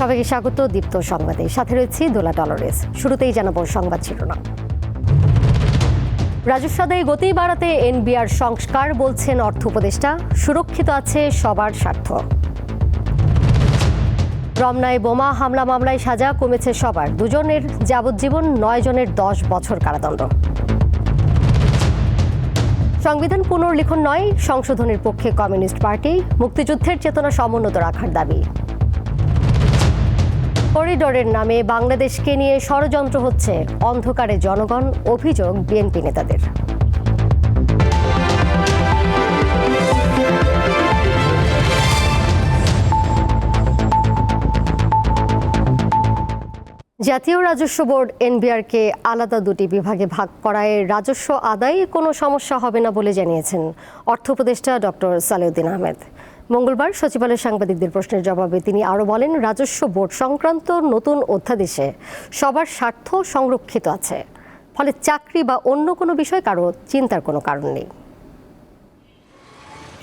সবাইকে স্বাগত দীপ্ত সংবাদে। সাথে রয়েছি দোলা ডলরেস। শুরুতেই জানাব সংবাদ শিরোনাম। রাজস্ব আদায়ে গতি বাড়াতে এনবিআর সংস্কার বলছেন অর্থ উপদেষ্টা। সুরক্ষিত আছে সবার স্বার্থ। রমনায় বোমা হামলা মামলায় সাজা কমেছে সবার। দুজনের যাবজ্জীবন নয় জনের দশ বছর কারাদণ্ড। সংবিধান পুনর্লিখন নয়, সংশোধনের পক্ষে কমিউনিস্ট পার্টি। মুক্তিযুদ্ধের চেতনা সমুন্নত রাখার দাবি। করিডোরের নামে বাংলাদেশকে নিয়ে ষড়যন্ত্র হচ্ছে অন্ধকারে জনগণ, অভিযোগ বিএনপি নেতাদের। জাতীয় রাজস্ব বোর্ড এনবিআরকে আলাদা দুটি বিভাগে ভাগ করায় রাজস্ব আদায়ে কোনো সমস্যা হবে না বলে জানিয়েছেন অর্থ উপদেষ্টা ডক্টর সালেউদ্দিন আহমেদ। মঙ্গলবার সচিবালয়ের সাংবাদিকদের প্রশ্নের জবাবে তিনি আরও বলেন, রাজস্ব বোর্ড সংক্রান্ত নতুন অধ্যাদেশে সবার স্বার্থ সংরক্ষিত আছে। ফলে চাকরি বা অন্য কোনো বিষয় কারও চিন্তার কোনো কারণ নেই।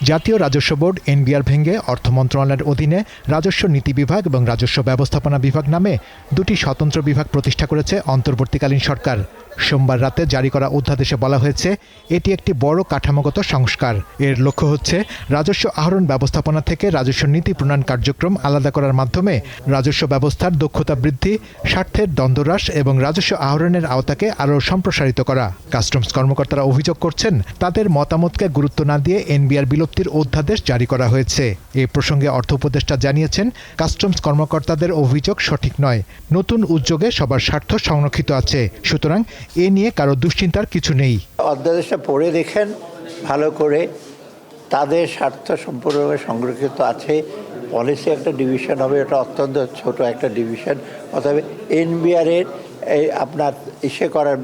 জাতীয় রাজস্ব বোর্ড, এনবিআর ভেঙে অর্থ মন্ত্রণালয়ের অধীনে রাজস্ব নীতি বিভাগ এবং রাজস্ব ব্যবস্থাপনা বিভাগ নামে দুটি স্বতন্ত্র বিভাগ প্রতিষ্ঠা করেছে অন্তর্বর্তীকালীন সরকার। সোমবার রাতে জারি করা অধ্যাদেশে বলা হয়েছে, এটি একটি বড় কাঠামোগত সংস্কার। এর লক্ষ্য হচ্ছে রাজস্ব আহরণ ব্যবস্থাপনা থেকে রাজস্ব নীতি প্রণয়ন কার্যক্রম আলাদা করার মাধ্যমে রাজস্ব ব্যবস্থার দক্ষতা বৃদ্ধি, স্বার্থের দ্বন্দ্বরাস এবং রাজস্ব আহরণের আওতাকে আরও সম্প্রসারিত করা। কাস্টমস কর্মকর্তারা অভিযোগ করছেন, তাদের মতামতকে গুরুত্ব না দিয়ে এনবিআর বিলুপ্তির অধ্যাদেশ জারি করা হয়েছে। এ প্রসঙ্গে অর্থ উপদেষ্টা জানিয়েছেন, কাস্টমস কর্মকর্তাদের অভিযোগ সঠিক নয়। নতুন উদ্যোগে সবার স্বার্থ সংরক্ষিত আছে। সুতরাং এ নিয়ে কারও দুশ্চিন্তার কিছু নেই। অধ্যাদেশটা পড়ে দেখেন, ভালো করে। তাদের স্বার্থ সম্পূর্ণভাবে সংরক্ষিত আছে। পলিসি একটা ডিভিশন হবে, এটা অত্যন্ত ছোট একটা ডিভিশন অতএব এনবিআরের আপনার ইসে করার,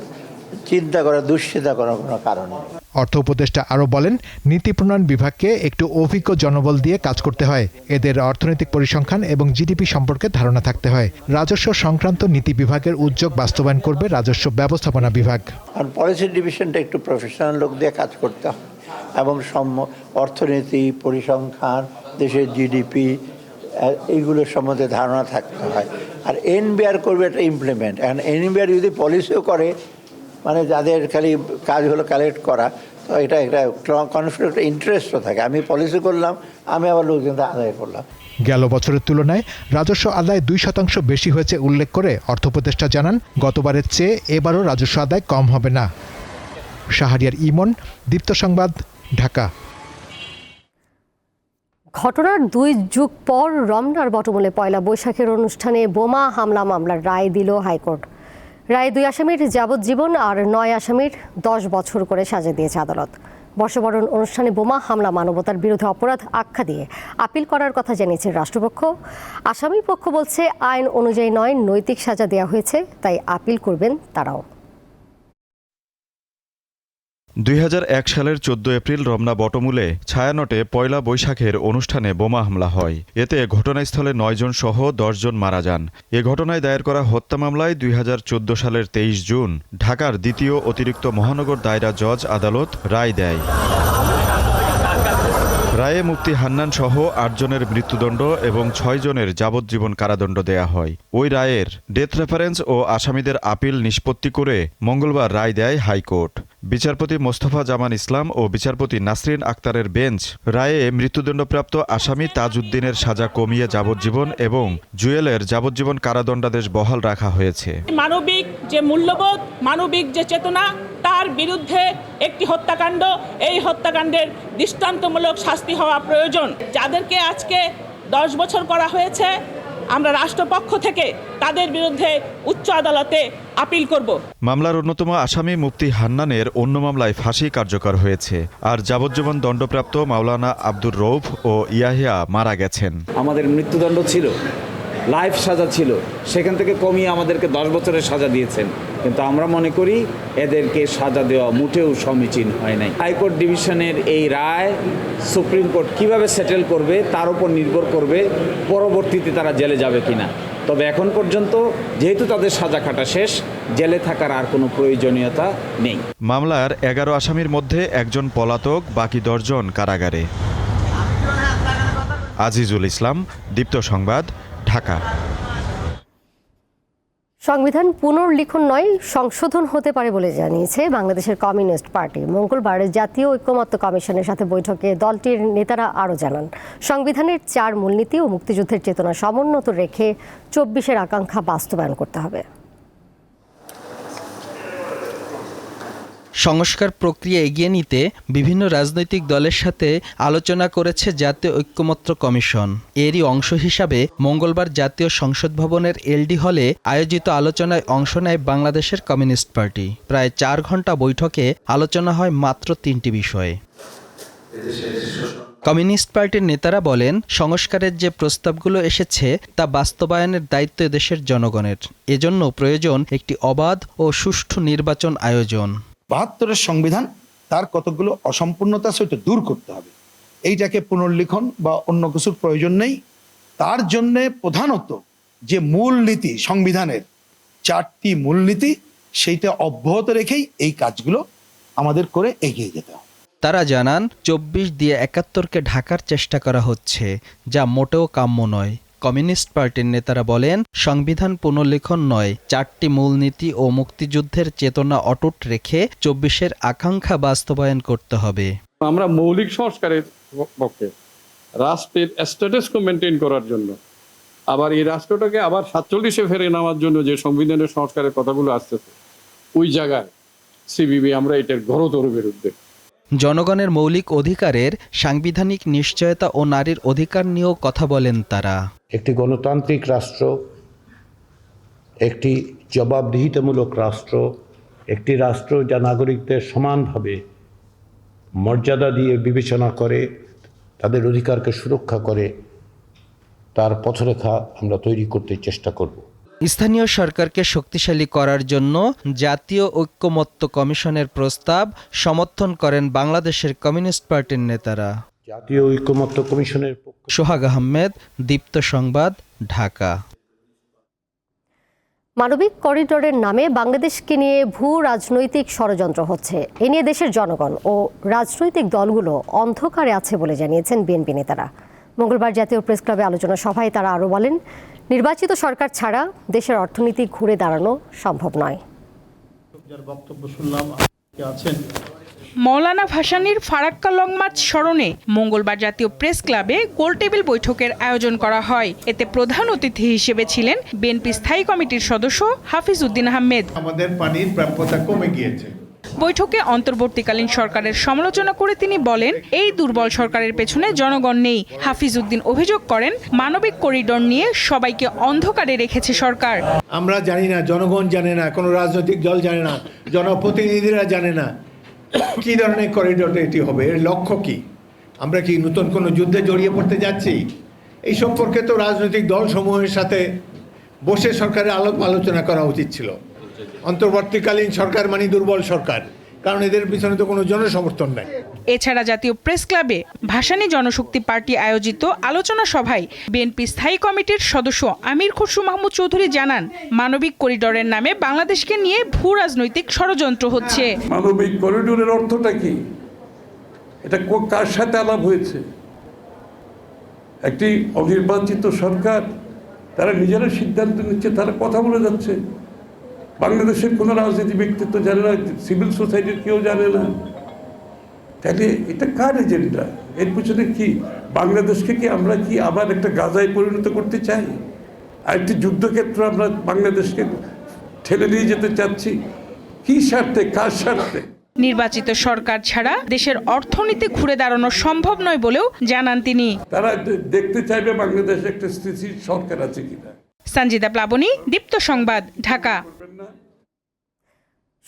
চিন্তা করার, দুশ্চিন্তা করার কোনো কারণ নেই। অর্থ উপদেষ্টা আরও বলেন, নীতি প্রণয়ন বিভাগকে একটু অভিজ্ঞ জনবল দিয়ে কাজ করতে হয়। এদের অর্থনৈতিক পরিসংখ্যান এবং জিডিপি সম্পর্কে ধারণা থাকতে হয়। রাজস্ব সংক্রান্ত নীতি বিভাগের উদ্যোগ বাস্তবায়ন করবে রাজস্ব ব্যবস্থাপনা বিভাগ। কারণ পলিসি ডিভিশনটা একটু প্রফেশনাল লোক দিয়ে কাজ করতে হয়। এবং অর্থনীতি, পরিসংখ্যান, দেশের জিডিপি এইগুলোর সম্বন্ধে ধারণা থাকতে হয়। আর এনবিআর করবে এটা ইমপ্লিমেন্ট এখন এনবিআর যদি পলিসিও করে মানে যাদের খালি কাজ হলো কালেক্ট করা তো এটা একটা কনফ্লিক্ট ইন্টারেস্টও থাকে। আমি পলিসি করলাম আমি আবার লোকজন আদায় করলাম। গেল বছরের তুলনায় রাজস্ব আদায় দুই শতাংশ বেশি হয়েছে উল্লেখ করে অর্থ উপদেষ্টা জানান গতবারের চেয়ে এবারও রাজস্ব আদায় কম হবে না। শাহরিয়ার ইমন দীপ্ত সংবাদ ঢাকা। ঘটনার দুই যুগ পর রমনার বটমূলে পয়লা বৈশাখের অনুষ্ঠানে বোমা হামলা মামলার রায় দিল হাইকোর্ট। রায়ে দুই আসামির যাবজ্জীবন আর নয় আসামির দশ বছর করে সাজা দিয়েছে আদালত। বর্ষবরণ অনুষ্ঠানে বোমা, হামলা, মানবতার বিরুদ্ধে অপরাধ আখ্যা দিয়ে আপিল করার কথা জানিয়েছে রাষ্ট্রপক্ষ। আসামি পক্ষ বলছে, আইন অনুযায়ী নয়, নৈতিক সাজা দেওয়া হয়েছে, তাই আপিল করবেন তারাও। দুই হাজার এক সালের চোদ্দ এপ্রিল রমনা বটমূলে ছায়ানটে পয়লা বৈশাখের অনুষ্ঠানে বোমা হামলা হয়। এতে ঘটনাস্থলে নয়জন সহ দশজন মারা যান। এ ঘটনায় দায়ের করা হত্যা মামলায় দুই হাজার চোদ্দ সালের তেইশ জুন ঢাকার দ্বিতীয় অতিরিক্ত মহানগর দায়রা জজ আদালত রায় দেয়। রায়ে মুক্তি হান্নান সহ আটজনের মৃত্যুদণ্ড এবং ছয়জনের যাবজ্জীবন কারাদণ্ড দেয়া হয়। ওই রায়ের ডেথ রেফারেন্স ও আসামিদের আপিল নিষ্পত্তি করে মঙ্গলবার রায় দেয় হাইকোর্ট। বিচারপতি মোস্তফা জামান ইসলাম ও বিচারপতি নাসরিন আক্তারের বেঞ্চ রায়ে মৃত্যুদণ্ডপ্রাপ্ত আসামি তাজউদ্দিনের সাজা কমিয়ে যাবজ্জীবন এবং জুয়েলের যাবজ্জীবন কারাদণ্ডাদেশ বহাল রাখা হয়েছে। মানবিক যে মূল্যবোধ, মানবিক যে চেতনা, তার বিরুদ্ধে একটি হত্যাকাণ্ড, এই হত্যাকাণ্ডের দৃষ্টান্তমূলক শাস্তি হওয়া প্রয়োজন। যাদেরকে আজকে দশ বছর করা হয়েছে আমরা রাষ্ট্রপক্ষ থেকে তাদের বিরুদ্ধে উচ্চ আদালতে আপিল করব। মামলার অন্যতম আসামি মুফতি হান্নানের অন্য মামলায় ফাঁসি কার্যকর হয়েছে। আর যাবজ্জীবন দণ্ডপ্রাপ্ত মাওলানা আব্দুর রৌফ ও ইয়াহিয়া মারা গেছেন। আমাদের মৃত্যুদণ্ড ছিল। লাইফ সাজা ছিল। সেখান থেকে কমিয়ে আমাদেরকে দশ বছরের সাজা দিয়েছেন। কিন্তু আমরা মনে করি এদেরকে সাজা দেওয়া মোটেও সমীচীন হয় নাই। হাইকোর্ট ডিভিশনের এই রায় সুপ্রিম কোর্ট কীভাবে সেটেল করবে, তার উপর নির্ভর করবে, পরবর্তীতে তারা জেলে যাবে কিনা। তবে এখন পর্যন্ত যেহেতু তাদের সাজা খাটা শেষ, জেলে থাকার আর কোনো প্রয়োজনীয়তা নেই। মামলার এগারো আসামির মধ্যে একজন পলাতক, বাকি দশজন কারাগারে। আজিজুল ইসলাম, দীপ্ত সংবাদ ঢাকা। সংবিধান পুনর্লিখন নয়, সংশোধন হতে পারে বলে জানিয়েছে বাংলাদেশের কমিউনিস্ট পার্টি। মঙ্গলবার জাতীয় ঐক্যমত্য কমিশনের সাথে বৈঠকে দলটির নেতারা আরও জানান, সংবিধানের চার মূলনীতি ও মুক্তিযুদ্ধের চেতনা সমুন্নত রেখে চব্বিশের আকাঙ্ক্ষা বাস্তবায়ন করতে হবে। সংস্কার প্রক্রিয়া এগিয়ে নিতে বিভিন্ন রাজনৈতিক দলের সাথে আলোচনা করেছে জাতীয় ঐক্যমত্য কমিশন। এরই অংশ হিসাবে মঙ্গলবার জাতীয় সংসদ ভবনের এলডি হলে আয়োজিত আলোচনায় অংশ নেয় বাংলাদেশের কমিউনিস্ট পার্টি। প্রায় চার ঘণ্টা বৈঠকে আলোচনা হয় মাত্র তিনটি বিষয়ে। কমিউনিস্ট পার্টির নেতারা বলেন, সংস্কারের যে প্রস্তাবগুলো এসেছে তা বাস্তবায়নের দায়িত্ব দেশের জনগণের। এজন্য প্রয়োজন একটি অবাধ ও সুষ্ঠু নির্বাচন আয়োজন। বাহাত্তরের সংবিধান, তার কতগুলো অসম্পূর্ণতা সেটা দূর করতে হবে। এইটাকে পুনর্লিখন বা অন্য কিছুর প্রয়োজন নেই। তার জন্যে প্রধানত যে মূল নীতি সংবিধানের চারটি মূলনীতি, সেইটা অব্যাহত রেখেই এই কাজগুলো আমাদের করে এগিয়ে যেতে হবে। তারা জানান, চব্বিশ দিয়ে একাত্তরকে ঢাকার চেষ্টা করা হচ্ছে, যা মোটেও কাম্য নয়। কমিউনিস্ট পার্টির নেতারা বলেন, সংবিধান পুনর্লিখন নয়, চারটি মূলনীতি ও মুক্তিযুদ্ধের চেতনা অটুট রেখে চব্বিশের আকাঙ্ক্ষা বাস্তবায়ন করতে হবে। আমরা মৌলিক সংস্কারের পক্ষে রাষ্ট্রের স্ট্যাটাসকো মেনটেন করার জন্য, আবার এই রাষ্ট্রটাকে আবার সাতচল্লিশে ফেরে নেওয়ার জন্য যে সংবিধানের সংস্কারের কথাগুলো আসতেছে, ওই জায়গায় সিবিবি আমরা এটার ঘোরতর বিরুদ্ধে জনগণের মৌলিক অধিকারের সাংবিধানিক নিশ্চয়তা ও নারীর অধিকার নিয়েও কথা বলেন তারা। একটি গণতান্ত্রিক রাষ্ট্র, একটি জবাবদিহিতামূলক রাষ্ট্র, একটি রাষ্ট্র যা নাগরিকদের সমানভাবে মর্যাদা দিয়ে বিবেচনা করে, তাদের অধিকারকে সুরক্ষা করে, তার পথরেখা আমরা তৈরি করতে চেষ্টা করব। স্থানীয় সরকারকে শক্তিশালী করার জন্য জাতীয় ঐক্যমত্য কমিশনের প্রস্তাব সমর্থন করেন বাংলাদেশের কমিউনিস্ট পার্টির নেতারা। জাতীয় ঐক্যমত্য কমিশনের সোহাগ আহমেদ দীপ্ত সংবাদ ঢাকা। মানবিক করিডোরের নামে বাংলাদেশকে নিয়ে ভূ রাজনৈতিক ষড়যন্ত্র হচ্ছে। এ নিয়ে দেশের জনগণ ও রাজনৈতিক দলগুলো অন্ধকারে আছে বলে জানিয়েছেন বিএনপি নেতারা। মঙ্গলবার জাতীয় প্রেস ক্লাবে আলোচনা সভায় তারা আরও বলেন নির্বাচিত সরকার ছাড়া দেশের অর্থনীতি ঘুরে দাঁড়ানো সম্ভব নয়। মৌলানা ভাসানীর ফারাক্কা লং মার্চ স্মরণে মঙ্গলবার জাতীয় প্রেস ক্লাবে গোলটেবিল বৈঠকের আয়োজন করা হয়। এতে প্রধান অতিথি হিসেবে ছিলেন বিএনপি স্থায়ী কমিটির সদস্য হাফিজ উদ্দিন আহমেদ। আমাদের পানির প্রাপ্যতা কমে গিয়েছে। বৈঠকে অন্তর্বর্তীকালীন সরকারের সমালোচনা করে তিনি বলেন, এই দুর্বল সরকারের পেছনে জনগণ নেই। হাফিজ উদ্দিন অভিযোগ করেন, মানবিক করিডর নিয়ে সবাইকে অন্ধকারে রেখেছে সরকার। আমরা জানি না, জনগণ জানে না, কোনো রাজনৈতিক দল জানে না, জনপ্রতিনিধিরা জানে না কি ধরনের করিডোর এটি হবে, এর লক্ষ্য কি? আমরা কি নতুন কোনো যুদ্ধে জড়িয়ে পড়তে যাচ্ছি? এই সম্পর্কে তো রাজনৈতিক দল সমূহের সাথে বসে সরকারের আলোচনা করা উচিত ছিল। অন্তর্বর্তীকালীন সরকার মানে দুর্বল সরকার। কারণ এদের পিছনে তো কোনো জনসমর্থন নাই। এছাড়া জাতীয় প্রেস ক্লাবে ভাসানী জনশক্তি পার্টি আয়োজিত আলোচনা সভায় বিএনপি স্থায়ী কমিটির সদস্য আমির খসরু মাহমুদ চৌধুরী জানান মানবিক করিডোরের নামে বাংলাদেশকে নিয়ে ভূ রাজনৈতিক ষড়যন্ত্র হচ্ছে। মানবিক করিডোরের অর্থটা কি? এটা কার সাথে আলাপ হয়েছে? একটি অনির্বাচিত সরকার তারা নিজেরা সিদ্ধান্ত নিচ্ছে তারা কথা বলে যাচ্ছে। বাংলাদেশের কোনো রাজনীতি ব্যক্তিত্ব জানে না সিভিল সোসাইটির কেউ জানে না। তাহলে এটা কার এজেন্ডা? এর পিছনে কি? বাংলাদেশকে কি আমরা কি আবার একটা গাজায় পরিণত করতে চাই? আর একটি যুদ্ধক্ষেত্র আমরা বাংলাদেশকে ঠেলে নিয়ে যেতে চাচ্ছি? কি স্বার্থে? কার স্বার্থে? নির্বাচিত সরকার ছাড়া দেশের অর্থনীতি ঘুরে দাঁড়ানো সম্ভব নয় বলেও জানান তিনি। তারা দেখতে চাইবে বাংলাদেশে একটা স্থিতিশীল সরকার আছে কিনা। সঞ্জিদা প্লাবনী দীপ্ত সংবাদ ঢাকা।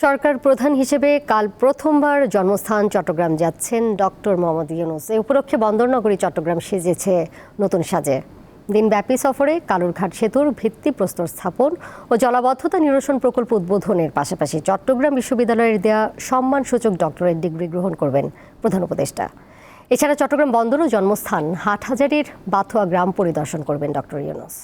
সরকার প্রধান হিসেবে কাল প্রথমবার জন্মস্থান চট্টগ্রাম যাচ্ছেন ডক্টর মোহাম্মদ ইউনুস। এ উপলক্ষে বন্দরনগরী চট্টগ্রাম সেজেছে নতুন সাজে। দিনব্যাপী সফরে কালুরঘাট সেতুর ভিত্তিপ্রস্তর স্থাপন ও জলাবদ্ধতা নিরসন প্রকল্প উদ্বোধনের পাশাপাশি চট্টগ্রাম বিশ্ববিদ্যালয়ের দেয়া সম্মানসূচক ডক্টরেট ডিগ্রি গ্রহণ করবেন প্রধান উপদেষ্টা। এছাড়া চট্টগ্রাম বন্দর ও জন্মস্থান হাটহাজারির বাথুয়া গ্রাম পরিদর্শন করবেন ডক্টর ইউনুস।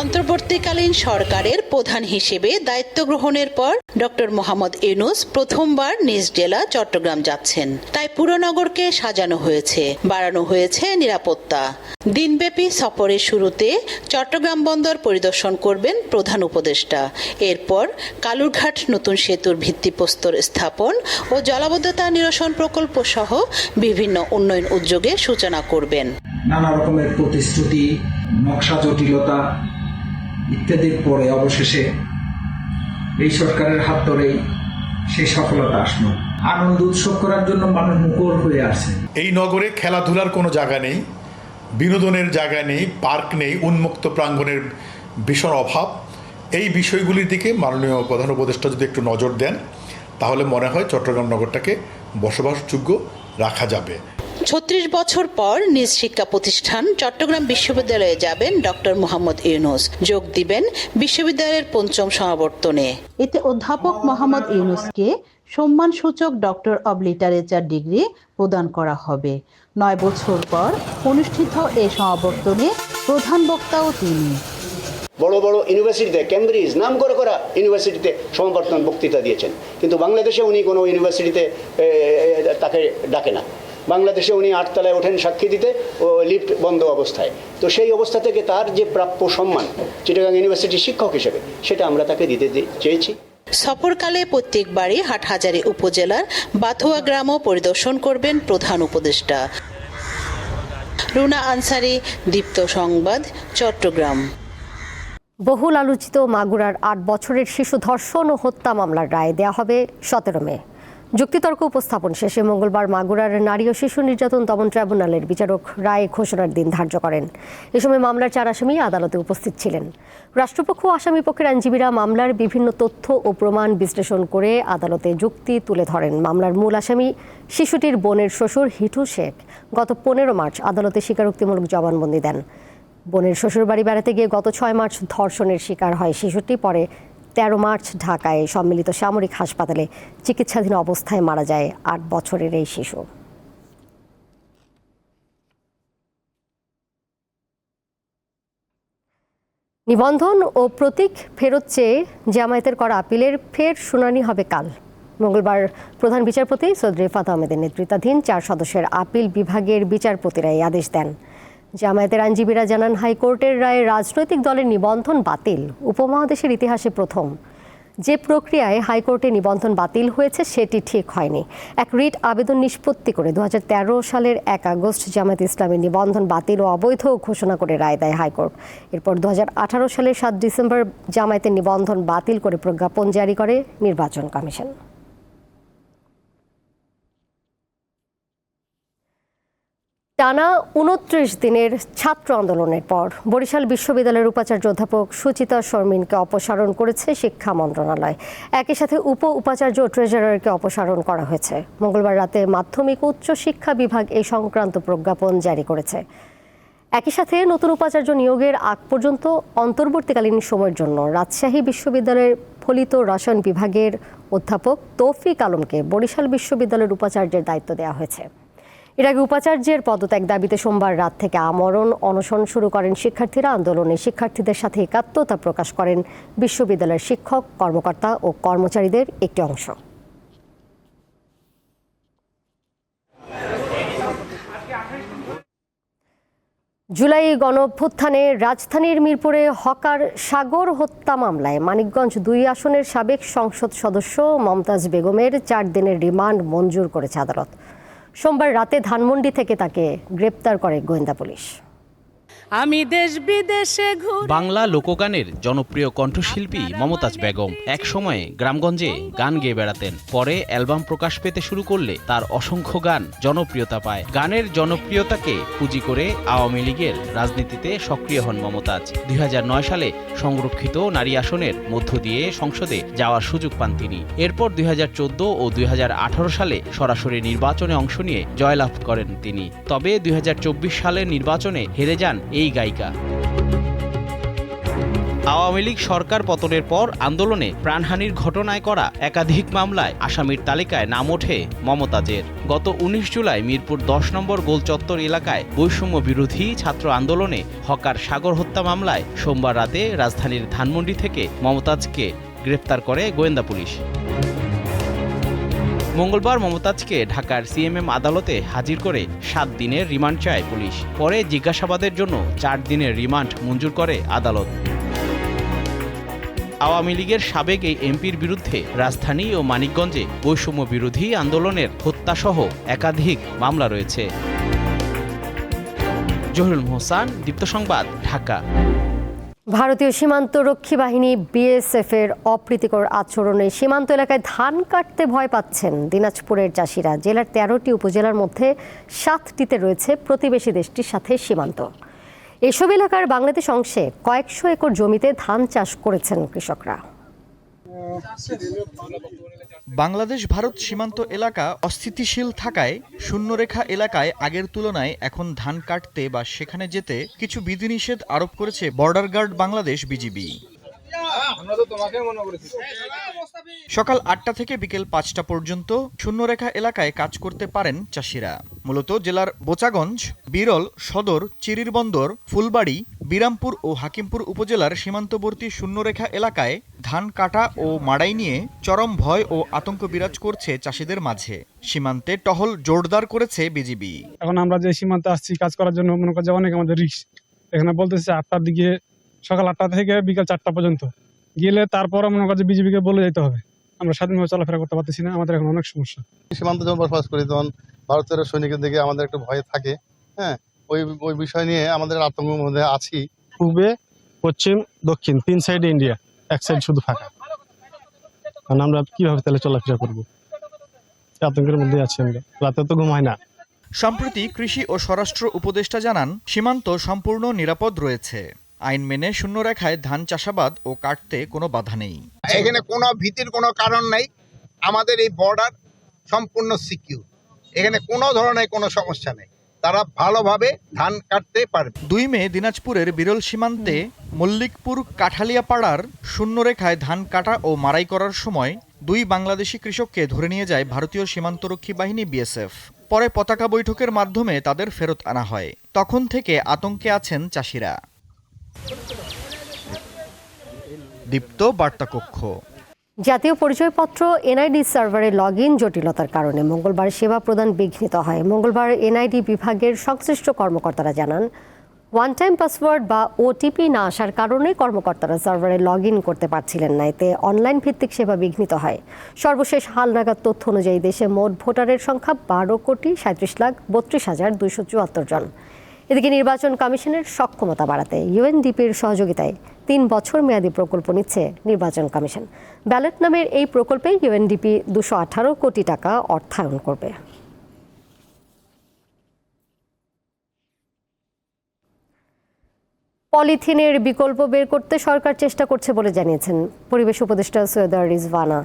অন্তর্বর্তীকালীন সরকারের প্রধান হিসেবে দায়িত্ব গ্রহণের পর ডক্টর মোহাম্মদ ইউনুস প্রথমবার নিজ জেলা চট্টগ্রাম যাচ্ছেন। তাই পুরনগরকে সাজানো হয়েছে, বাড়ানো হয়েছে নিরাপত্তা। দিনব্যাপী সফরের শুরুতে চট্টগ্রাম বন্দর পরিদর্শন করবেন প্রধান উপদেষ্টা। এরপর কালুরঘাট নতুন সেতুর ভিত্তিপ্রস্তর স্থাপন ও জলাবদ্ধতা নিরসন প্রকল্প সহ বিভিন্ন উন্নয়ন উদ্যোগের সূচনা করবেন। নানা রকমের প্রতিশ্রুতি, নকশা জটিলতা ইত্যাদির পরে অবশেষে এই সরকারের হাত ধরেই সেই সফলতা আসলো। আনন্দ উৎসব করার জন্য মানুষ মুখর হয়ে আছে এই নগরে খেলাধুলার কোনো জায়গা নেই, বিনোদনের জায়গা নেই, পার্ক নেই, উন্মুক্ত প্রাঙ্গণের ভীষণ অভাব। এই বিষয়গুলির দিকে মাননীয় প্রধান উপদেষ্টা যদি একটু নজর দেন, তাহলে মনে হয় চট্টগ্রাম নগরটাকে বসবাসযোগ্য রাখা যাবে। ছত্রিশ বছর পর নিজ শিক্ষা প্রতিষ্ঠান চট্টগ্রাম বিশ্ববিদ্যালয়ে যাবেন ডক্টর মোহাম্মদ ইউনুস। যোগ দিবেন বিশ্ববিদ্যালয়ের পঞ্চম সমাবর্তনে। এতে অধ্যাপক মোহাম্মদ ইউনুসকে সম্মানসূচক ডক্টর অব লিটারেচার ডিগ্রি প্রদান করা হবে। নয় বছর পর অনুষ্ঠিত এই সমাবর্তনে প্রধান বক্তাও তিনি। বড় বড় ইউনিভার্সিটিতে কেমব্রিজ নাম করে করা ইউনিভার্সিটিতে সমাবর্তন বক্তৃতা দিয়েছেন। কিন্তু বাংলাদেশে উনি কোনো ইউনিভার্সিটিতে এ, এ, তাকে ডাকে না। বাংলাদেশে উনি আটতলায় ওঠেন সাক্ষী দিতে ও লিফট বন্ধ অবস্থায়। তো সেই অবস্থা থেকে তার যে প্রাপ্য সম্মান চিটাগাং ইউনিভার্সিটির শিক্ষক হিসেবে সেটা আমরা তাকে দিতে চেয়েছি। সফরকালে প্রত্যেকবারই হাটহাজারী উপজেলার বাথুয়া গ্রামও পরিদর্শন করবেন প্রধান উপদেষ্টা। রুনা আনসারি দীপ্ত সংবাদ চট্টগ্রাম। বহুল আলোচিত মাগুরার আট বছরের শিশু ধর্ষণ ও হত্যা মামলার রায় দেয়া হবে সতেরো মে। যুক্তিতর্ক উপস্থাপন শেষে মঙ্গলবার মাগুরার নারী ও শিশু নির্যাতন দমন ট্রাইব্যুনালের বিচারক রায় ঘোষণার দিন ধার্য করেন। এ সময় মামলার চার আসামি আদালতে উপস্থিত ছিলেন। রাষ্ট্রপক্ষ আসামি পক্ষের আইনজীবীরা মামলার বিভিন্ন তথ্য ও প্রমাণ বিশ্লেষণ করে আদালতে যুক্তি তুলে ধরেন। মামলার মূল আসামি শিশুটির বোনের শ্বশুর হিটু শেখ। গত পনেরো মার্চ আদালতে স্বীকারোক্তিমূলক জবানবন্দি দেন। বোনের শ্বশুরবাড়ি বেড়াতে গিয়ে গত ছয় মার্চ ধর্ষণের শিকার হয় শিশুটি। পরে তেরো মার্চ ঢাকায় সম্মিলিত সামরিক হাসপাতালে চিকিৎসাধীন অবস্থায় মারা যায় আট বছরের এই শিশু। নিবন্ধন ও প্রতীক ফেরত চেয়ে জামায়াতের করা আপিলের ফের শুনানি হবে কাল। মঙ্গলবার প্রধান বিচারপতি সৈয়দ রেফাত আহমেদের নেতৃত্বাধীন চার সদস্যের আপিল বিভাগের বিচারপতিরা এই আদেশ দেন। জামায়াতের আইনজীবীরা জানান, হাইকোর্টের রায়ে রাজনৈতিক দলের নিবন্ধন বাতিল। উপমহাদেশের ইতিহাসে প্রথম। যে প্রক্রিয়ায় হাইকোর্টে নিবন্ধন বাতিল হয়েছে, সেটি ঠিক হয়নি। এক রিট আবেদন নিষ্পত্তি করে দু হাজার তেরো সালের এক আগস্ট জামায়াত ইসলামের নিবন্ধন বাতিল ও অবৈধ ঘোষণা করে রায় দেয় হাইকোর্ট। এরপর দু হাজার আঠারো সালের সাত ডিসেম্বর জামায়াতের নিবন্ধন বাতিল করে প্রজ্ঞাপন জারি করে নির্বাচন কমিশন। টানা উনত্রিশ দিনের ছাত্র আন্দোলনের পর বরিশাল বিশ্ববিদ্যালয়ের উপাচার্য অধ্যাপক সুচিতা শর্মিনকে অপসারণ করেছে শিক্ষা মন্ত্রণালয়। একই সাথে উপ উপাচার্য ট্রেজারারকে অপসারণ করা হয়েছে। মঙ্গলবার রাতে মাধ্যমিক উচ্চ শিক্ষা বিভাগ এই সংক্রান্ত প্রজ্ঞাপন জারি করেছে। একই সাথে নতুন উপাচার্য নিয়োগের আগ পর্যন্ত অন্তর্বর্তীকালীন সময়ের জন্য রাজশাহী বিশ্ববিদ্যালয়ের ফলিত রসায়ন বিভাগের অধ্যাপক তৌফিক আলমকে বরিশাল বিশ্ববিদ্যালয়ের উপাচার্যের দায়িত্ব দেওয়া হয়েছে। এর আগে উপাচার্যের পদত্যাগ দাবিতে সোমবার রাত থেকে আমরণ, অনশন শুরু করেন শিক্ষার্থীরা। আন্দোলনে শিক্ষার্থীদের সাথে একাত্মতা প্রকাশ করেন বিশ্ববিদ্যালয়ের শিক্ষক, কর্মকর্তা ও কর্মচারীদের একটি অংশ। জুলাই গণঅভ্যুত্থানে রাজধানীর মিরপুরে হকার সাগর হত্যা মামলায় মানিকগঞ্জ দুই আসনের সাবেক সংসদ সদস্য মমতাজ বেগমের চার দিনের রিমান্ড মঞ্জুর করেছে আদালত। সোমবার রাতে ধানমন্ডি থেকে তাকে গ্রেপ্তার করে গোয়েন্দা পুলিশ। আমি দেশ বিদেশে ঘুরে বাংলা লোকগানের জনপ্রিয় কণ্ঠশিল্পী মমতাজ বেগম এক সময়ে গ্রামগঞ্জে গান গেয়ে বেড়াতেন। পরে অ্যালবাম প্রকাশ পেতে শুরু করলে তার অসংখ্য গান জনপ্রিয়তা পায়। গানের জনপ্রিয়তাকে পুঁজি করে আওয়ামী লীগের রাজনীতিতে সক্রিয় হন মমতাজ। দুই হাজার নয় সালে সংরক্ষিত নারী আসনের মধ্য দিয়ে সংসদে যাওয়ার সুযোগ পান তিনি। এরপর দুই হাজার চোদ্দ ও দুই হাজার আঠারো সালে সরাসরি নির্বাচনে অংশ নিয়ে জয়লাভ করেন তিনি। তবে দুই হাজার চব্বিশ সালের নির্বাচনে হেরে যান এই গায়িকা। আওয়ামী লীগ সরকার পতনের পর আন্দোলনে প্রাণহানির ঘটনায় করা একাধিক মামলায় আসামির তালিকায় নাম ওঠে মমতাজের। গত উনিশ জুলাই মিরপুর দশ নম্বর গোলচত্বর এলাকায় বৈষম্য বিরোধী ছাত্র আন্দোলনে হকার সাগর হত্যা মামলায় সোমবার রাতে রাজধানীর ধানমন্ডি থেকে মমতাজকে গ্রেপ্তার করে গোয়েন্দা পুলিশ। মঙ্গলবার মমতাজকে ঢাকার সিএমএম আদালতে হাজির করে সাত দিনের রিমান্ড চায় পুলিশ। পরে জিজ্ঞাসাবাদের জন্য চার দিনের রিমান্ড মঞ্জুর করে আদালত। আওয়ামী লীগের সাবেক এই এমপির বিরুদ্ধে রাজধানী ও মানিকগঞ্জে বৈষম্য বিরোধী আন্দোলনের হত্যাসহ একাধিক মামলা রয়েছে। জহিরুল মোহসান, দীপ্ত সংবাদ, ঢাকা। ভারতীয় সীমান্ত রক্ষী বাহিনী বিএসএফ এর অপ্রীতিকর আচরণে সীমান্ত এলাকায় ধান কাটতে ভয় পাচ্ছেন দিনাজপুরের চাষিরা। জেলার তেরোটি উপজেলার মধ্যে সাতটিতে রয়েছে প্রতিবেশী দেশটির সাথে সীমান্ত। এসব এলাকার বাংলাদেশ অংশে কয়েকশো একর জমিতে ধান চাষ করেছেন কৃষকরা। বাংলাদেশ, ভারত সীমান্ত এলাকা অস্থিতিশীল থাকায় শূন্যরেখা এলাকায় আগের তুলনায় এখন ধান কাটতে বা সেখানে যেতে কিছু বিধিনিষেধ আরোপ করেছে বর্ডার গার্ড বাংলাদেশ বিজিবি। সকাল আটটা থেকে বিকেল পাঁচটা পর্যন্ত শূন্যরেখা এলাকায় কাজ করতে পারেন চাষিরা। মূলত জেলার বোচাগঞ্জ, বিরল সদর, চিরিরবন্দর, ফুলবাড়ি বিরামপুর ও হাকিমপুর উপজেলার সীমান্তবর্তী শূন্যরেখা এলাকায় ধান কাটা ও মাড়াই নিয়ে চরম ভয় ও আতঙ্ক বিরাজ করছে চাষিদের মাঝে। সীমান্তে টহল জোরদার করেছে বিজিবি। এখন আমরা যে সীমান্তে আসছি কাজ করার জন্য মনে করছে অনেক আমাদের রিস্ক এখানে বলতেছে আটটার দিকে সকাল আটটা থেকে বিকাল চারটা পর্যন্ত। গেলে তারপরে মনে করছে বিজিবিকে বলে যেতে হবে। আমরা স্বাধীনভাবে চলাফেরা করতে পারতেছি না আমাদের এখন অনেক সমস্যা। সীমান্ত যখন বসবাস করি তখন ভারতের সৈনিকের দিকে আমাদের একটু ভয় থাকে হ্যাঁ? ওই ওই বিষয় নিয়ে আমাদের আতঙ্কের মধ্যে আছি। পূর্বে পশ্চিম দক্ষিণ তিন সাইডে ইন্ডিয়া এক সাইড শুধু ফাঁকা। কারণ আমরা কীভাবে তাহলে চলাফেরা করব? আতঙ্কের মধ্যে আছি আমরা। রাতে তো ঘুমাই না। সম্প্রতি কৃষি ও স্বরাষ্ট্র উপদেষ্টা জানান সীমান্ত সম্পূর্ণ নিরাপদ রয়েছে। আইন মেনে শূন্য রেখায় ধান চাষাবাদ ও কাটতে কোনো বাধা নেই। এখানে কোনো ভীতির কোনো কারণ নাই। আমাদের এই বর্ডার সম্পূর্ণ সিকিউর এখানে কোনো ধরনের কোনো সমস্যা নেই। তারা ভালোভাবে ধান কাটতে পারবে। দুই মে দিনাজপুরের বিরল সীমান্তে মল্লিকপুর কাঠালিয়াপাড়ার শূন্যরেখায় ধান কাটা ও মারাই করার সময় দুই বাংলাদেশি কৃষককে ধরে নিয়ে যায় ভারতীয় সীমান্তরক্ষী বাহিনী বিএসএফ। পরে পতাকা বৈঠকের মাধ্যমে তাদের ফেরত আনা হয়। তখন থেকে আতঙ্কে আছেন চাষিরা। দীপ্ত বার্তা কক্ষ জাতীয় পরিচয়পত্র এনআইডি সার্ভারে লগ ইন জটিলতার কারণে মঙ্গলবার সেবা প্রদান বিঘ্নিত হয়। মঙ্গলবার এনআইডি বিভাগের সংশ্লিষ্ট কর্মকর্তারা জানান ওয়ান টাইম পাসওয়ার্ড বা ওটিপি না আসার কারণে কর্মকর্তারা সার্ভারে লগ ইন করতে পারছিলেন না। এতে অনলাইন ভিত্তিক সেবা বিঘ্নিত হয়। সর্বশেষ হালনাগাদ তথ্য অনুযায়ী দেশে মোট ভোটারের সংখ্যা বারো কোটি সাঁত্রিশ লাখ বত্রিশ হাজার দুইশো চুয়াত্তর জন। এদিকে নির্বাচন কমিশনের সক্ষমতা বাড়াতে ইউএনডিপির সহযোগিতায় তিন বছর মেয়াদী প্রকল্প নিচ্ছে নির্বাচন কমিশন। ব্যালট নামের এই প্রকল্পে ইউএনডিপি দুশো আঠারো কোটি টাকা অর্থায়ন করবে। পলিথিনের বিকল্প বের করতে সরকার চেষ্টা করছে বলে জানিয়েছেন পরিবেশ উপদেষ্টা সৈয়দা রিজওয়ানা।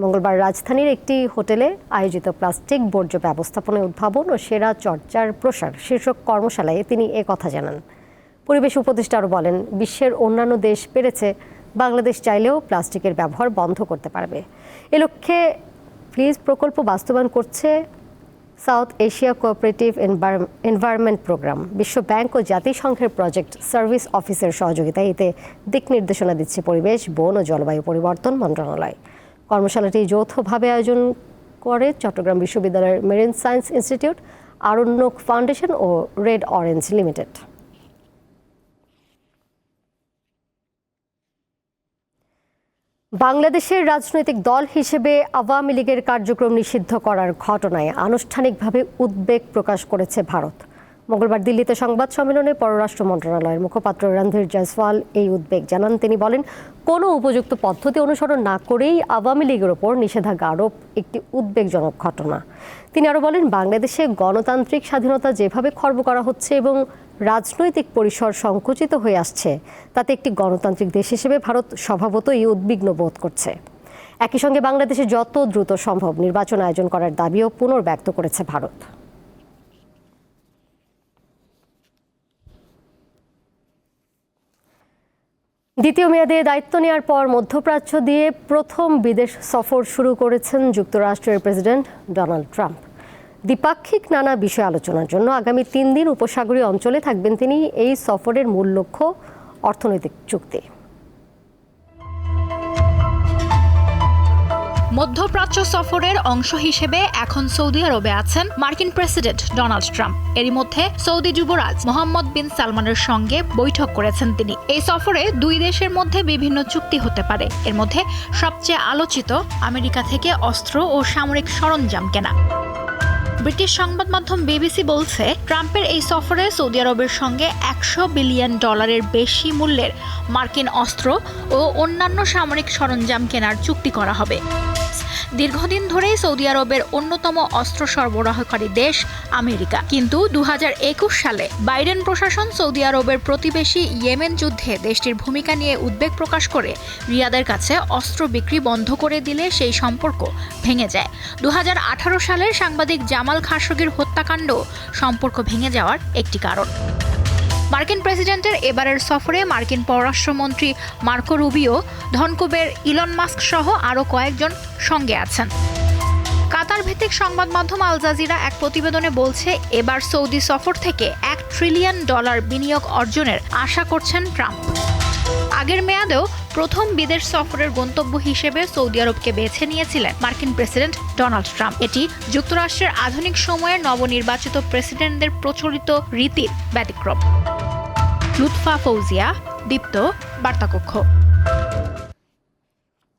মঙ্গলবার রাজধানীর একটি হোটেলে আয়োজিত প্লাস্টিক বর্জ্য ব্যবস্থাপনা উদ্ভাবন ও সেরা চর্চার প্রসার শীর্ষক কর্মশালায় তিনি এ কথা জানান। পরিবেশ উপদেষ্টা আরও বলেন, বিশ্বের অন্যান্য দেশ পেরেছে, বাংলাদেশ চাইলেও প্লাস্টিকের ব্যবহার বন্ধ করতে পারবে। এ লক্ষ্যে প্লিজ প্রকল্প বাস্তবায়ন করছে South Asia cooperative environment programme. বিশ্ব ব্যাংক ও জাতিসংঘের প্রজেক্ট সার্ভিস অফিসের সহযোগিতায় এতে দিক নির্দেশনা দিচ্ছে পরিবেশ, বন ও জলবায়ু পরিবর্তন মন্ত্রণালয়। কর্মশালাটি যৌথভাবে আয়োজন করে চট্টগ্রাম বিশ্ববিদ্যালয়ের marine science institute, Aranyak foundation ও রেড অরেঞ্জ লিমিটেড। বাংলাদেশের রাজনৈতিক দল হিসেবে আওয়ামী লীগের কার্যক্রম নিষিদ্ধ করার ঘটনায় আনুষ্ঠানিকভাবে উদ্বেগ প্রকাশ করেছে ভারত। মঙ্গলবার দিল্লিতে সংবাদ সম্মেলনে পররাষ্ট্র মন্ত্রণালয়ের মুখপাত্র রণধীর জয়সওয়াল এই উদ্বেগ জানান। তিনি বলেন, কোনো উপযুক্ত পদ্ধতি অনুসরণ না করেই আওয়ামী লীগের ওপর নিষেধাজ্ঞা আরোপ একটি উদ্বেগজনক ঘটনা। তিনি আরও বলেন, বাংলাদেশে গণতান্ত্রিক স্বাধীনতা যেভাবে খর্ব করা হচ্ছে এবং রাজনৈতিক পরিসর সংকুচিত হয়ে আসছে। তাতে একটি গণতান্ত্রিক দেশ হিসেবে ভারত স্বভাবতই উদ্বিগ্ন বোধ করছে। একই সঙ্গে বাংলাদেশে যত দ্রুত সম্ভব নির্বাচন আয়োজন করার দাবিও পুনর্ব্যক্ত করেছে ভারত। দ্বিতীয় মেয়াদে দায়িত্ব নেওয়ার পর মধ্যপ্রাচ্য দিয়ে প্রথম বিদেশ সফর শুরু করেছেন যুক্তরাষ্ট্রের প্রেসিডেন্ট ডোনাল্ড ট্রাম্প। দ্বিপাক্ষিক নানা বিষয় আলোচনার জন্য আগামী তিন দিন উপসাগরীয় অঞ্চলে থাকবেন তিনি। এই সফরের মূল লক্ষ্য অর্থনৈতিক চুক্তি। মধ্যপ্রাচ্য সফরের অংশ হিসেবে এখন সৌদি আরবে আছেন মার্কিন প্রেসিডেন্ট ডোনাল্ড ট্রাম্প। এরই মধ্যে সৌদি যুবরাজ মোহাম্মদ বিন সালমানের সঙ্গে বৈঠক করেছেন তিনি। এই সফরে দুই দেশের মধ্যে বিভিন্ন চুক্তি হতে পারে। এর মধ্যে সবচেয়ে আলোচিত আমেরিকা থেকে অস্ত্র ও সামরিক সরঞ্জাম কেনা। ব্রিটিশ সংবাদ মাধ্যম বিবিসি বলছে, ট্রাম্পের এই সফরে সৌদি আরবের সঙ্গে একশো বিলিয়ন ডলারের বেশি মূল্যের মার্কিন অস্ত্র ও অন্যান্য সামরিক সরঞ্জাম কেনার চুক্তি করা হবে। দীর্ঘদিন ধরেই সৌদি আরবের অন্যতম অস্ত্র সরবরাহকারী দেশ আমেরিকা। কিন্তু দু হাজার একুশ সালে বাইডেন প্রশাসন সৌদি আরবের প্রতিবেশী ইয়েমেন যুদ্ধে দেশটির ভূমিকা নিয়ে উদ্বেগ প্রকাশ করে রিয়াদের কাছে অস্ত্র বিক্রি বন্ধ করে দিলে সেই সম্পর্ক ভেঙে যায়। দু হাজার আঠারো সালের সাংবাদিক জামাল খাশোগির হত্যাকাণ্ড সম্পর্ক ভেঙে যাওয়ার একটি কারণ। মার্কিন প্রেসিডেন্টের এবারের সফরে মার্কিন পররাষ্ট্রমন্ত্রী মার্কো রুবিও, ধনকুবের ইলন মাস্ক সহ আরও কয়েকজন সঙ্গে আছেন। কাতার ভিত্তিক সংবাদ মাধ্যম আল জাজিরা এক প্রতিবেদনে বলছে, এবার সৌদি সফর থেকে এক ট্রিলিয়ন ডলার বিনিয়োগ অর্জনের আশা করছেন ট্রাম্প। আগের মেয়াদেও প্রথম বিদেশ সফরের গন্তব্য হিসেবে সৌদি আরবকে বেছে নিয়েছিলেন মার্কিন প্রেসিডেন্ট ডোনাল্ড ট্রাম্প। এটি যুক্তরাষ্ট্রের আধুনিক সময়ে নবনির্বাচিত প্রেসিডেন্টদের প্রচলিত রীতির ব্যতিক্রম। লুৎফা ফৌজিয়া, দীপ্ত, বার্তাকক্ষ।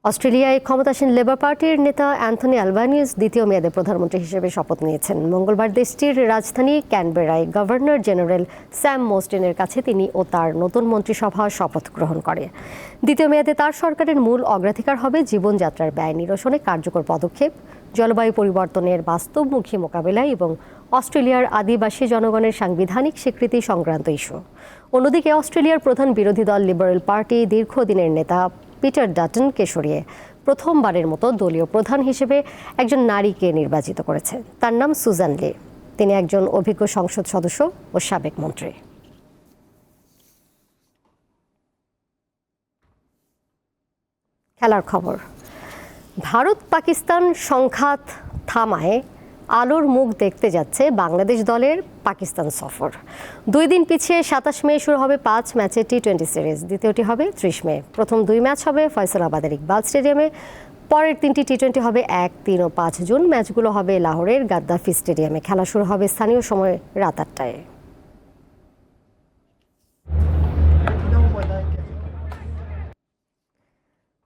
অস্ট্রেলিয়ায় ক্ষমতাসীন লেবার পার্টির নেতা অ্যান্থনি অ্যালবানিজ দ্বিতীয় মেয়াদে প্রধানমন্ত্রী হিসেবে শপথ নিয়েছেন। মঙ্গলবার দেশটির রাজধানী ক্যানবেরায় গভর্নর জেনারেল স্যাম মোস্টেনের কাছে তিনি ও তার নতুন মন্ত্রিসভা শপথ গ্রহণ করে দ্বিতীয় মেয়াদে তার সরকারের মূল অগ্রাধিকার হবে জীবনযাত্রার ব্যয় নিরসনে কার্যকর পদক্ষেপ, জলবায়ু পরিবর্তনের বাস্তবমুখী মোকাবেলায় এবং অস্ট্রেলিয়ার আদিবাসী জনগণের সাংবিধানিক স্বীকৃতি সংক্রান্ত ইস্যু। অন্যদিকে অস্ট্রেলিয়ার প্রধান বিরোধী দল লিবারেল পার্টি দীর্ঘদিনের নেতা পিটার ডাটনকে সরিয়ে প্রথমবারের মতো দলীয় প্রধান হিসেবে একজন নারীকে নির্বাচিত করেছে। তার নাম সুজান লে। তিনি একজন অভিজ্ঞ সংসদ সদস্য ও সাবেক মন্ত্রী। খেলার খবর। ভারত পাকিস্তান সংঘাত থামায় আলোর মুখ দেখতে যাচ্ছে বাংলাদেশ দলের পাকিস্তান সফর। দুই দিন পিছিয়ে সাতাশ মে শুরু হবে পাঁচ ম্যাচের টি টোয়েন্টি সিরিজ। দ্বিতীয়টি হবে ত্রিশ মে। প্রথম দুই ম্যাচ হবে ফয়সলাবাদের ইকবাল স্টেডিয়ামে। পরের তিনটি টি টোয়েন্টি হবে এক, তিন ও পাঁচ জুন। ম্যাচগুলো হবে লাহোরের গাদ্দাফি স্টেডিয়ামে। খেলা শুরু হবে স্থানীয় সময় রাত আটটায়।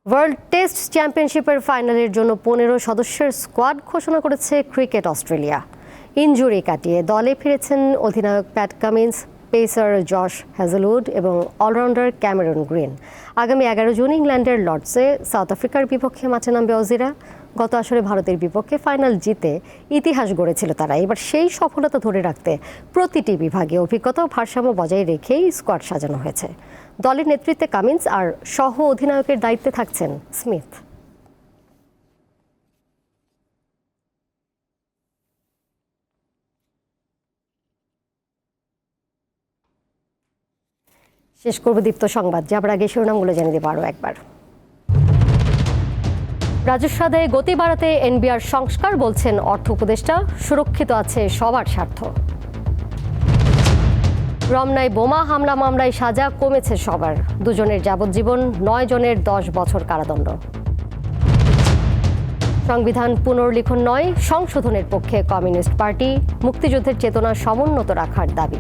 ওয়ার্ল্ড টেস্ট চ্যাম্পিয়নশিপের ফাইনালের জন্য পনেরো সদস্যের স্কোয়াড ঘোষণা করেছে ক্রিকেট অস্ট্রেলিয়া ইনজুরি কাটিয়ে দলে ফিরেছেন অধিনায়ক Pat Cummins pacer Josh Hazlewood এবং অলরাউন্ডার ক্যামেরন গ্রিন আগামী এগারো জুন ইংল্যান্ডের লর্ডসে সাউথ আফ্রিকার বিপক্ষে মাঠে নামবে অজিরা। গত আসরে ভারতের বিপক্ষে ফাইনাল জিতে ইতিহাস গড়েছিল তারা। এবার সেই সফলতা ধরে রাখতে প্রতিটি বিভাগে অভিজ্ঞতা ও ভারসাম্য বজায় রেখেই স্কোয়াড সাজানো হয়েছে। দলের নেতৃত্বে কামিন্স আর সহ অধিনায়কের দায়িত্বে থাকছেন স্মিথ শেষ করব দীপ্ত সংবাদ। যাবার আগে শিরোনামগুলো জেনে দেবো আরও একবার। রাজস্ব আদায়ে গতি বাড়াতে এনবিআর সংস্কার বলছেন অর্থ উপদেষ্টা। সুরক্ষিত আছে সবার স্বার্থ। রমনায় বোমা হামলা, মামলায় সাজা কমেছে সবার। দুজনের যাবজ্জীবন, নয় জনের দশ বছর কারাদণ্ড। সংবিধান পুনর্লিখন নয়, সংশোধনের পক্ষে কমিউনিস্ট পার্টি মুক্তিযুদ্ধের চেতনা সমুন্নত রাখার দাবি।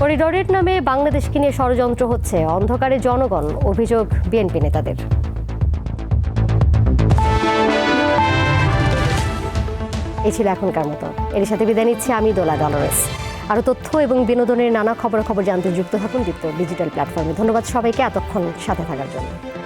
করিডোরের নামে বাংলাদেশকে নিয়ে ষড়যন্ত্র হচ্ছে অন্ধকারে জনগণ, অভিযোগ বিএনপি নেতাদের। এই ছিল এখনকার মতো। এর সাথে বিদায় নিচ্ছি আমি দোলা ডলারেস। আরও তথ্য এবং বিনোদনের নানা খবর খবর জানতে যুক্ত থাকুন দীপ্ত ডিজিটাল প্ল্যাটফর্মে। ধন্যবাদ সবাইকে, এতক্ষণ সাথে থাকার জন্য।